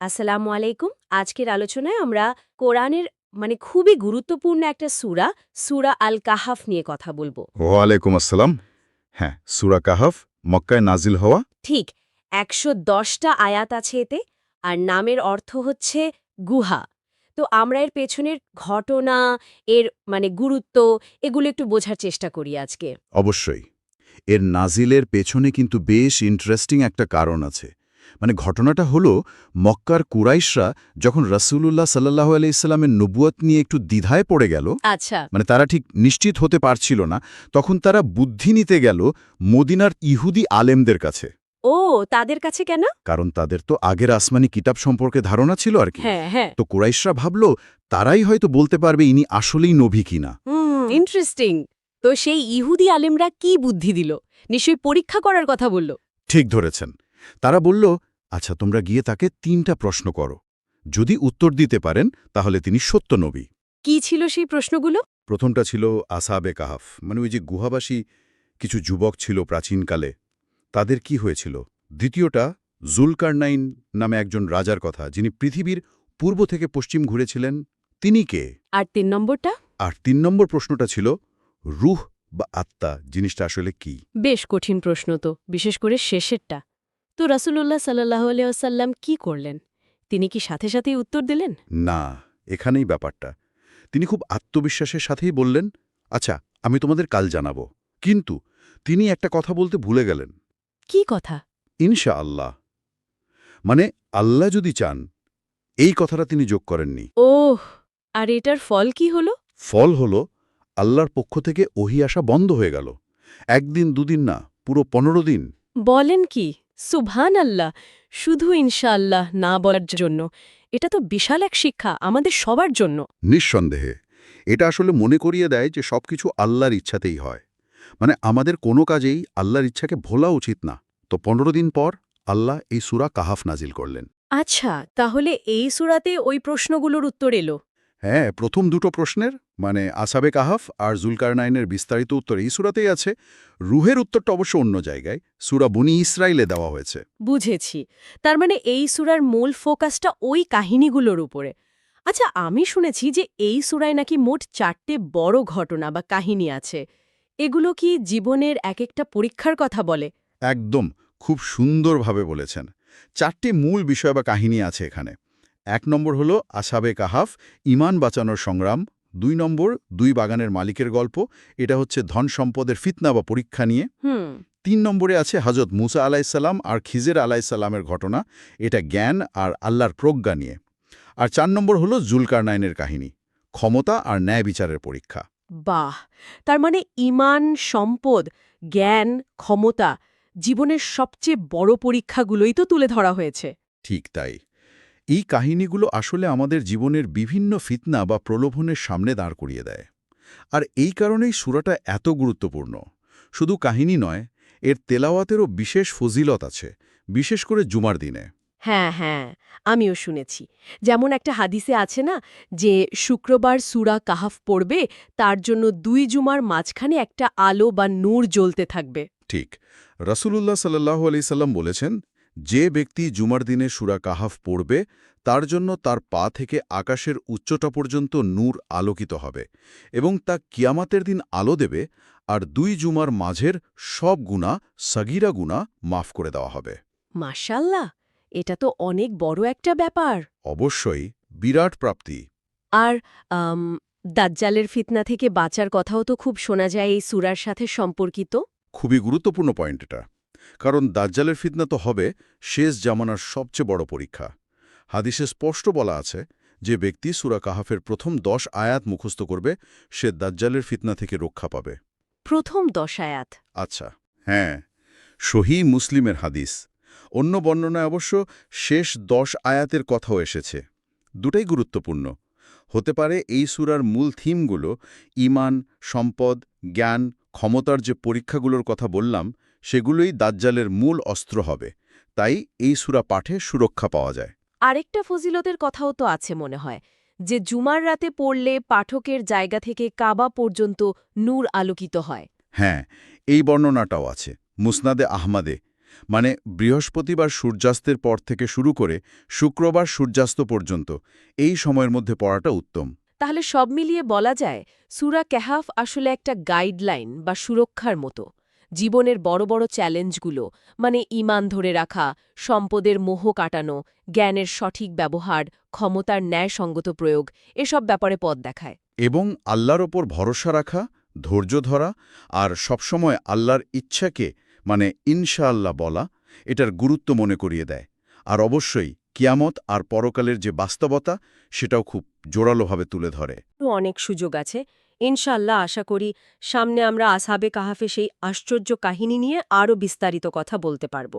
আসসালামু আলাইকুম। আজকের আলোচনায় আমরা কোরআনের মানে খুবই গুরুত্বপূর্ণ একটা সুরা সুরা আল কাহাফ নিয়ে কথা বলব। ওয়ালাইকুম আসসালাম। হ্যাঁ সুরা কাহাফ মক্কায় নাজিল হওয়া। ঠিক একশো দশটা আয়াত আছে এতে আর নামের অর্থ হচ্ছে গুহা। তো আমরা এর পেছনের ঘটনা এর মানে গুরুত্ব এগুলো একটু বোঝার চেষ্টা করি আজকে। অবশ্যই। এর নাজিলের পেছনে কিন্তু বেশ ইন্টারেস্টিং একটা কারণ আছে। মানে ঘটনাটা হলো মক্কার কুরাইশরা যখন রাসূলুল্লাহ সাল্লাহ আলাইস্লামের নবুয়ত নিয়ে একটু দ্বিধায় পড়ে গেল আচ্ছা। মানে তারা ঠিক নিশ্চিত হতে পারছিল না তখন তারা বুদ্ধি নিতে গেল মদিনার ইহুদি আলেমদের কাছে। ও তাদের কাছে কেন? কারণ তাদের তো আগের আসমানি কিতাব সম্পর্কে ধারণা ছিল আর কি। হ্যাঁ হ্যাঁ। তো কুরাইশরা ভাবল তারাই হয়তো বলতে পারবে ইনি আসলেই নবী কিনা। ইন্টারেস্টিং তো সেই ইহুদি আলেমরা কি বুদ্ধি দিল? নিশ্চয়ই পরীক্ষা করার কথা বলল। ঠিক ধরেছেন। তারা বলল আচ্ছা তোমরা গিয়ে তাকে তিনটা প্রশ্ন করো। যদি উত্তর দিতে পারেন তাহলে তিনি সত্য নবী। কি ছিল সেই প্রশ্নগুলো? প্রথমটা ছিল আসাবে কাহাফ মানে ওই যে গুহাবাসী কিছু যুবক ছিল প্রাচীনকালে তাদের কি হয়েছিল? দ্বিতীয়টা জুলকারনাইন নামে একজন রাজার কথা যিনি পৃথিবীর পূর্ব থেকে পশ্চিম ঘুরেছিলেন তিনি কে? আর তিন নম্বরটা? আর তিন নম্বর প্রশ্নটা ছিল রুহ বা আত্মা জিনিসটা আসলে কি? বেশ কঠিন প্রশ্ন তো বিশেষ করে শেষেরটা। তো রাসূলুল্লাহ সাল্লাহ আলিয়াল্লাম কি করলেন? তিনি কি সাথে সাথেই উত্তর দিলেন? না এখানেই ব্যাপারটা। তিনি খুব আত্মবিশ্বাসের সাথেই বললেন আচ্ছা আমি তোমাদের কাল জানাব। কিন্তু তিনি একটা কথা বলতে ভুলে গেলেন। কি কথা? ইনশা আল্লাহ মানে আল্লাহ যদি চান এই কথাটা তিনি যোগ করেননি। ওহ আর এটার ফল কি হলো? ফল হল আল্লাহর পক্ষ থেকে ওহি আসা বন্ধ হয়ে গেল। একদিন দুদিন না পুরো পনেরো দিন। বলেন কি? সুবহান আল্লাহ শুধু ইনশাআল্লাহ না বলার জন্য। এটা তো বিশাল এক শিক্ষা আমাদের সবার জন্য। নিঃসন্দেহে। এটা আসলে মনে করিয়ে দেয় যে সবকিছু আল্লাহর ইচ্ছাতেই হয়। মানে আমাদের কোনো কাজেই আল্লাহর ইচ্ছাকে ভোলা উচিত না। তো পনেরো দিন পর আল্লাহ এই সুরা কাহাফ নাজিল করলেন। আচ্ছা তাহলে এই সুরাতে ওই প্রশ্নগুলোর উত্তর এলো। হ্যাঁ প্রথম দুটো প্রশ্নের মানে আসাবে কাহাফ আর জুলকারনাইনের বিস্তারিত উত্তর এই সুরাতেই আছে। রুহের উত্তরটা অবশ্য অন্য জায়গায় সুরা বনি ইসরায়েলে দেওয়া হয়েছে। বুঝেছি। তার মানে এই সুরার মূল ফোকাসটা ওই কাহিনীগুলোর উপরে। আচ্ছা আমি শুনেছি যে এই সুরায় নাকি মোট চারটে বড় ঘটনা বা কাহিনী আছে। এগুলো কি জীবনের এক একটা পরীক্ষার কথা বলে? একদম খুব সুন্দরভাবে বলেছেন। চারটি মূল বিষয় বা কাহিনী আছে এখানে। এক নম্বর হলো আসাবে কাহাফ ইমান বাঁচানোর সংগ্রাম। দুই নম্বর দুই বাগানের মালিকের গল্প। এটা হচ্ছে ধন সম্পদের ফিতনা বা পরীক্ষা নিয়ে। তিন নম্বরে আছে হজরত মুসা আলাইসাল্লাম আর খিজের আলাইসাল্লামের ঘটনা। এটা জ্ঞান আর আল্লাহর প্রজ্ঞা নিয়ে। আর চার নম্বর হলো জুলকারনাইনের কাহিনী। ক্ষমতা আর ন্যায় বিচারের পরীক্ষা। বাহ! তার মানে ইমান সম্পদ জ্ঞান ক্ষমতা জীবনের সবচেয়ে বড় পরীক্ষাগুলোই তো তুলে ধরা হয়েছে। ঠিক তাই। এই কাহিনীগুলো আসলে আমাদের জীবনের বিভিন্ন ফিতনা বা প্রলোভনের সামনে দাঁড় করিয়ে দেয়। আর এই কারণেই সুরাটা এত গুরুত্বপূর্ণ। শুধু কাহিনী নয় এর তেলাওয়াতেরও বিশেষ ফজিলত আছে বিশেষ করে জুমার দিনে। হ্যাঁ হ্যাঁ আমিও শুনেছি। যেমন একটা হাদিসে আছে না যে শুক্রবার সুরা কাহাফ পড়বে তার জন্য দুই জুমার মাঝখানে একটা আলো বা নূর জ্বলতে থাকবে। ঠিক। রাসূলুল্লাহ সাল্লাহ আলি সাল্লাম বলেছেন যে ব্যক্তি জুমার দিনে সুরা কাহাফ পড়বে তার জন্য তার পা থেকে আকাশের উচ্চটা পর্যন্ত নূর আলোকিত হবে এবং তা কিয়ামাতের দিন আলো দেবে আর দুই জুমার মাঝের সব গুণা সগিরা গুণা মাফ করে দেওয়া হবে। মাশাল্লাহ এটা তো অনেক বড় একটা ব্যাপার। অবশ্যই বিরাট প্রাপ্তি। আর দাজ্জালের ফিতনা থেকে বাঁচার কথাও তো খুব শোনা যায় এই সুরার সাথে সম্পর্কিত। খুবই গুরুত্বপূর্ণ পয়েন্ট এটা। কারণ দাজ্জালের ফিতনা তো হবে শেষ জামানার সবচেয়ে বড় পরীক্ষা। হাদিসে স্পষ্ট বলা আছে যে ব্যক্তি সুরা কাহাফের প্রথম দশ আয়াত মুখস্থ করবে সে দাজ্জালের ফিতনা থেকে রক্ষা পাবে। প্রথম দশায়াত আচ্ছা হ্যাঁ সহি মুসলিমের হাদিস। অন্য বর্ণনায় অবশ্য শেষ দশ আয়াতের কথাও এসেছে। দুটাই গুরুত্বপূর্ণ। হতে পারে এই সুরার মূল থিমগুলো ইমান সম্পদ জ্ঞান ক্ষমতার যে পরীক্ষাগুলোর কথা বললাম সেগুলোই দাজ্জালের মূল অস্ত্র হবে। তাই এই সুরা পাঠে সুরক্ষা পাওয়া যায়। আরেকটা ফজিলতের কথাও তো আছে মনে হয় যে জুমার রাতে পড়লে পাঠকের জায়গা থেকে কাবা পর্যন্ত নূর আলোকিত হয়। হ্যাঁ এই বর্ণনাটাও আছে মুসনাদে আহমাদে। মানে বৃহস্পতিবার সূর্যাস্তের পর থেকে শুরু করে শুক্রবার সূর্যাস্ত পর্যন্ত এই সময়ের মধ্যে পড়াটা উত্তম। তাহলে সব মিলিয়ে বলা যায় সুরা কেহাফ আসলে একটা গাইডলাইন বা সুরক্ষার মতো। জীবনের বড় বড় চ্যালেঞ্জগুলো মানে ইমান ধরে রাখা সম্পদের মোহ কাটানো জ্ঞানের সঠিক ব্যবহার ক্ষমতার ন্যায়সঙ্গত প্রয়োগ এসব ব্যাপারে পথ দেখায়। এবং আল্লাহর ওপর ভরসা রাখা ধৈর্য ধরা আর সবসময় আল্লাহর ইচ্ছাকে মানে ইনশাআল্লাহ বলা এটার গুরুত্ব মনে করিয়ে দেয়। আর অবশ্যই কিয়ামত আর পরকালের যে বাস্তবতা সেটাও খুব জোরালোভাবে তুলে ধরে। অনেক সুযোগ আছে। ইনশাল্লাহ আশা করি সামনে আমরা আসাবে কাহাফে সেই আশ্চর্য কাহিনী নিয়ে আরও বিস্তারিত কথা বলতে পারব।